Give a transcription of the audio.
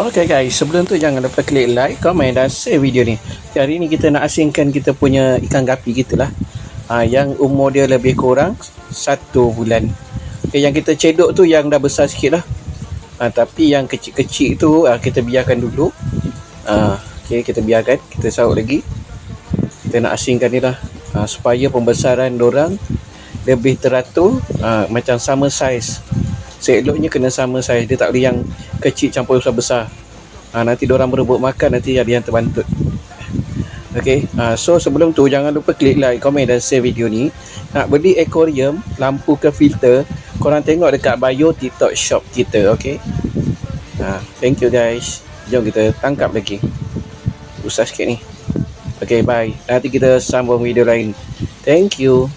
Okay guys, sebelum tu jangan lupa klik like, komen dan share video ni. Hari ni kita nak asingkan kita punya ikan gapi kita lah. Ha, yang umur dia lebih kurang satu bulan. Okay, yang kita cedok tu yang dah besar sikit lah. Ha, tapi yang kecil-kecil tu ha, kita biarkan dulu. Ha, okay, kita biarkan. Kita saut lagi. Kita nak asingkan ni lah. Ha, supaya pembesaran orang lebih teratur. Ha, macam sama saiz. Seeloknya kena sama saiz. Dia tak boleh yang kecil campur besar-besar. Ha, nanti orang berebut makan nanti ada yang terbantut. Okay, ha, so sebelum tu jangan lupa klik like, komen dan share video ni. Nak beli aquarium, lampu ke filter, korang tengok dekat bio TikTok shop kita, okay? Ha, thank you guys. Jom kita tangkap lagi. Usah sikit ni. Okay, bye. Nanti kita sambung video lain. Thank you.